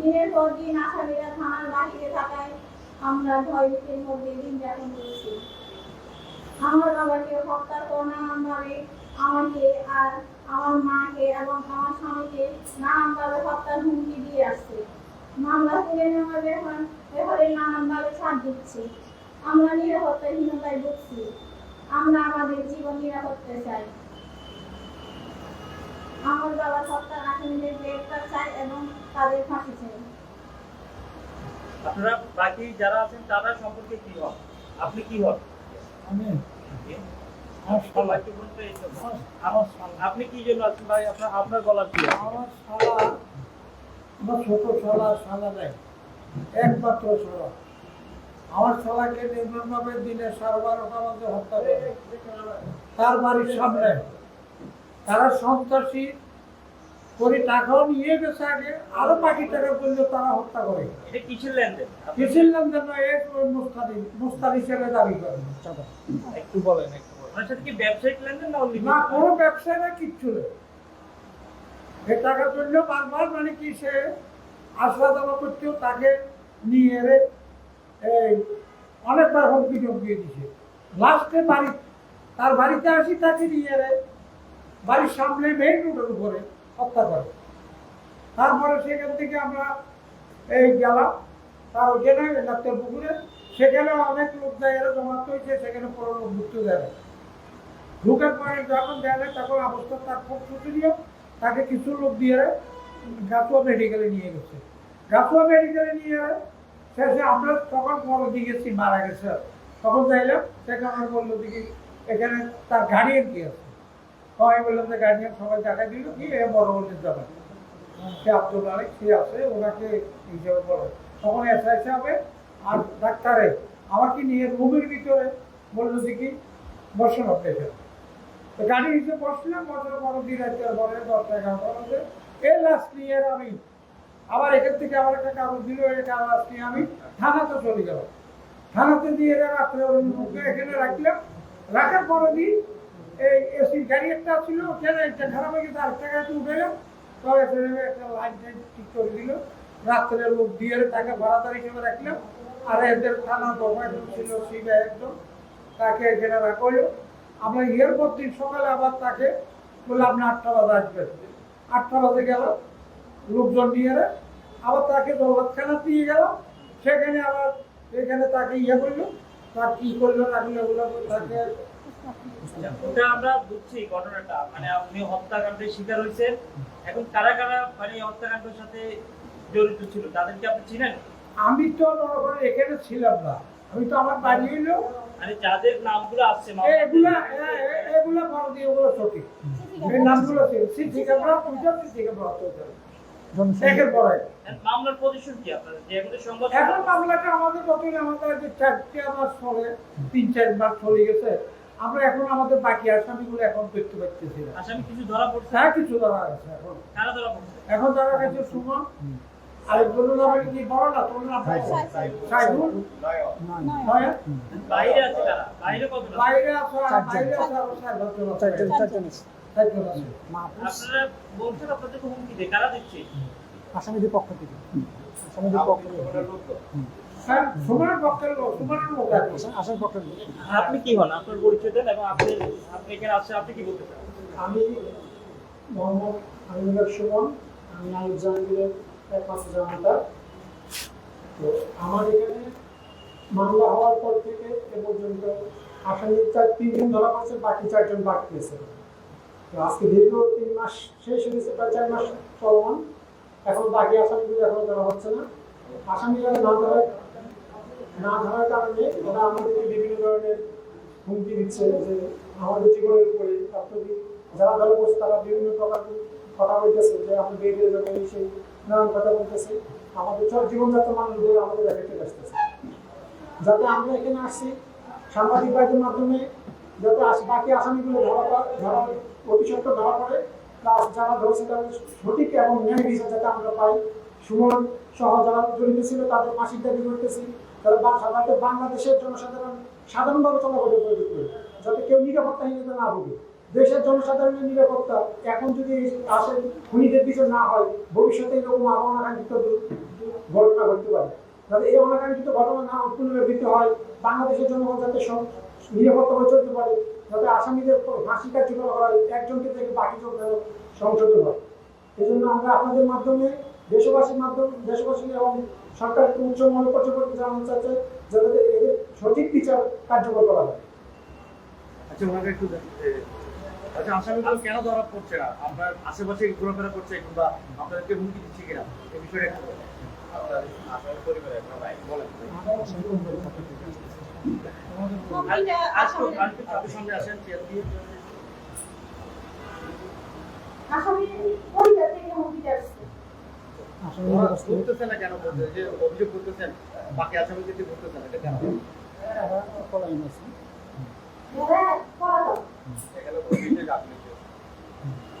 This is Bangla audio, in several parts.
দিনের পর দিন আসামিরা থানার বাহিরে থাকায় আমরা ভয় ভীতির মধ্যে দিন যাপন করেছি। আমার বাবাকে হত্যা নাম্বারে আমাকে আর আমার মাকে এবং আমার স্বামীকে নানানভাবে হত্যার হুমকি দিয়ে আসছে। মামলা তুলে নেওয়ার ব্যাপার ব্যাপারে নানানভাবে ছাড় দিচ্ছে। আমরা নিরাপত্তাহীনতায় ভুগছি। আমরা আমাদের জীবন নিরাপত্তা চাই। আমার বাবা আসামিদের গ্রেপ্তার চাই এবং তাদের ফাঁসি চাই আপনারা বাকি যারা আছেন তারা সম্পর্কে কি হন আপনি কি হন আমি সবাই একটু বলতে এই তো। আপ- আপনি কি জন্য আছেন ভাই? আপনার আপনার গলার কি আমার শালা আমার ছোট শালা শালা নেই একমাত্র শালা আমার শালাকে নির্মমভাবে দিনে সাড়ে বারোটা মধ্যে হত্যা করে। তার বাড়ির সামনে তারা সন্ত্রাসী করে টাকাও নিয়ে গেছে আগে আরও বাকি টাকা করলে তারা হত্যা করে। এটা কিসের লেনদেন? কিসের লেনদেন নয় এক মুস্তাদি মুস্তাদ হিসেবে দাবি করে একটু বলেন একটু বলেন। সাথে কি ব্যবসায়িক লেনদেন না না কোনো ব্যবসায় না কিচ্ছু নেই। এ টাকা তুললেও বারবার মানে কি সে আশা দাবা করতেও তাকে নিয়ে এলে এই অনেকবার হুমকি টমকি দিছে লাস্টে বাড়ি তার বাড়িতে আসি তাকে নিয়ে এলে বাড়ির সামনে মেইন রোডের উপরে হত্যা করে। তারপরে সেখান থেকে আমরা এই গেলাম, তার ওখানে ডাক্তার পুকুরে। সেখানে অনেক লোক জায়গায় জমাতে হয়েছে, সেখানে পুরো লোক ঢুকতে দেয়। না ঢুকার পরে যখন দেয় না তখন অবস্থা তার খুব শোচনীয়। তাকে কিছু লোক দিয়ে গাছুয়া মেডিকেলে নিয়ে গেছে। গাছুয়া মেডিকেলে নিয়ে শেষে আমরা তখন বড় দিয়ে গেছি মারা গেছে। তখন যাইলাম, সেখানে বলল দেখি এখানে তার গার্ডিয়ান কি আছে। সবাই বললাম যে গার্ডিয়ান সবাই দেখা দিল কি এ বড় বলে যাবে। সে আব্দুল মালিক, সে আছে, ওনাকে হিসেবে বলে তখন এসআই সাহেবে আর ডাক্তারে আমাকে নিয়ে রুমের ভিতরে বলল দেখি বসুন আপনি তো গাড়ি হিসেবে বসলাম বছর বড় দিন আছে পরে দশটা এগারোটা বাজে এই লাস্ট নিয়ে আমি। আবার এখান থেকে আবার একটা কাগজ দিল এই কাগজ নিয়ে আমি থানাতে চলে গেলাম থানাতে দিয়ে রাত্রে এখানে রাখলাম। রাখার পরে দিন এই এসি গাড়ি একটা ছিল, ওখানে একটা হয়ে গেছে আরেকটা গাড়িতে উঠে গেলাম তবে সেখানে একটা লাইন টাইন ঠিক করে দিল। রাত্রে লোক দিয়ে টাকা ভাড়াদার হিসেবে রাখলাম আর এদের থানা দরবার ছিল সিবিআই একদম, তাকে এখানে রাখা আমরা ইয়ের পর দিন সকালে আবার তাকে বলে আপনি আটটা বাজে আসবেন। আটটা বাজে গেল, লোকজন নিয়ে আবার তাকে দৌলতখানা দিয়ে গেল। সেখানে আবার সেখানে তাকে ইয়ে করল, তার কি করল করল ওগুলো তাকে ওটা আমরা বুঝছি ঘটনাটা। মানে আপনি হত্যাকাণ্ডের শিকার হয়েছেন। এখন কারা কারা মানে হত্যাকাণ্ডের সাথে জড়িত ছিল তাদেরকে আপনি চিনেন? আমি তো মনে এখানে ছিলাম না। আমি তো আমার বাড়ি হইল। মানে যাদের নামগুলো আসছে এগুলা এগুলা ওগুলো সঠিক। এই নামগুলো ছিল সিদ্ধি ক্যামেরা পূজা সিদ্ধি ক্যামেরা একের পরে মামলার পজিশন কি আপনার যে এগুলো সংবাদ এখন মামলাটা আমাদের যতদিন আমাদের যে আমার চলে তিন চারবার চলে গেছে। আমরা এখন আমাদের বাকি আসামিগুলো এখন দেখতে পাচ্ছি না। আসামি কিছু ধরা পড়ছে? হ্যাঁ কিছু ধরা গেছে এখন। কারা ধরা পড়ছে? এখন ধরা গেছে সুমন। আরেকজন নামে কি বড় না তোর নাম সাইদুল নয় বাইরে আছে কারা? বাইরে কত বাইরে আছে বাইরে আছে চারজন চারজন চারজন আছে। আপনারা বলছেন আপনাদেরকে হুমকি দেয়। কারা দিচ্ছে? আসামিদের পক্ষ থেকে। আসামিদের পক্ষ থেকে। হ্যাঁ আসাম- আপনি কি হন? আপনার পরিচয় দেন এবং আপনি আপনি এখানে আসছেন আপনি কি বলতে চান? আমি মোহাম্মদ আমিনুল্লাহ সুমন আমি আইব জাহাঙ্গীরের একমাত্র জামাতা তো আমার এখানে মামলা হওয়ার পর থেকে এ পর্যন্ত আসামি চার তিনজন ধরা পড়ছে বাকি চারজন বাকি আছে তো আজকে দীর্ঘ তিন মাস শেষ হয়েছে প্রায় চার মাস চলমান। এখন বাকি আসামিগুলো এখনও ধরা হচ্ছে না। আসামিরা না ধরার না ধরার কারণে ওরা আমাদেরকে বিভিন্ন ধরনের হুমকি দিচ্ছে যে আমাদের জীবনের উপরে আপনাদের যারা ধরা পড়ছে তারা বিভিন্ন প্রকার কথা বলতেছে, যে আমরা বেরিয়ে যাব সেই নানান কথা বলতেছে, আমাদের সব জীবনযাত্রা মানুষগুলো আমাদের এফেক্টেড আসতেছে। যাতে আমরা এখানে আসছি, সাংবাদিক বাহিনীর মাধ্যমে যাতে বাকি আসামিগুলো ধরা ধরা অতি সত্ত্বর ধরা পড়ে প্লাস যারা ধরেছে তাদের সঠিক এবং ন্যায় বিচার যাতে আমরা পাই, সুমন সহ জড়িত ছিল তাদের মাসিক দাবি করতেছি। তারা সাধারণত বাংলাদেশের জনসাধারণ সাধারণভাবে চলাফেরা করে করে যাতে কেউ নিরাপত্তাহীনতা না ভোগে। দেশের জনসাধারণের নিরাপত্তা এখন যদি এই আসে, খুনিদের বিচার না হয়, ভবিষ্যতে এরকম আরও অনাকাঙ্ক্ষিত ঘটনা ঘটতে পারে। যাতে এই অনাকাঙ্ক্ষিত ঘটনা না পুনরাবৃত্তি হয়, বাংলাদেশের জনগণ যাতে সব নিরাপত্তাভাবে চলতে পারে, যাতে আসামিদের ফাঁসি কার্যকর হয়, একজনকে থেকে বাকি জন যেন সংশোধন হয়। এই জন্য আমরা আপনাদের মাধ্যমে দেশবাসীর মাধ্যমে দেশবাসী এবং সরকারকে উচ্চ মনে কর্তৃপক্ষকে জানানো চাচ্ছে যাতে এদের সঠিক বিচার কার্যকর করা হয় আচ্ছা ওনাকে একটু আচ্ছা আসামিগুলো কেন ধরা পড়ছে না? আমরা আশেপাশে ঘোরাফেরা করছে কিংবা আপনাদেরকে হুমকি দিচ্ছে কিনা? এই বিষয়টা একটু বলেন।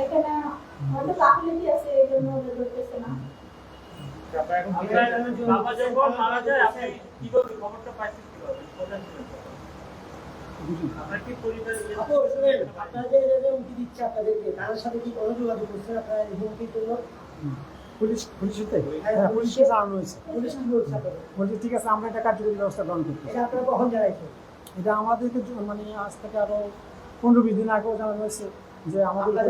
এখানে হয়তো গাফিলতি আছে এই জন্য ধরতেছে না। আপনারা আপনার বাবা যখন মারা যায় আপনি কীভাবে খবরটা পাইছেন কীভাবে? কোথায় ছিলেন তখন? আপনার কি পরিবারের আপু শুনেন আপনারা যে যে যে হুমকি দিচ্ছে আপনাদেরকে তাদের সাথে কি কোনো যোগাযোগ করছেন আপনারা হুমকির জন্য পুলিশ পুলিশের থেকে হ্যাঁ পুলিশকে জানানো হয়েছে। বলছে ঠিক আছে আমরা এটা কার্যকরী ব্যবস্থা গ্রহণ করতে এটা আপনারা কখন জানাইছেন? এটা আমাদেরকে মানে আজ থেকে আরও পনেরো বিশ দিন আগেও জানানো হয়েছে যে আমাদের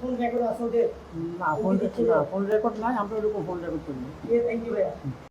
ফোন রেকর্ড আসলে না ফোন না ফোন রেকর্ড নাই আমরা ওরকম ফোন রেকর্ড ইয়ে থ্যাংক ইউ ভাইয়া।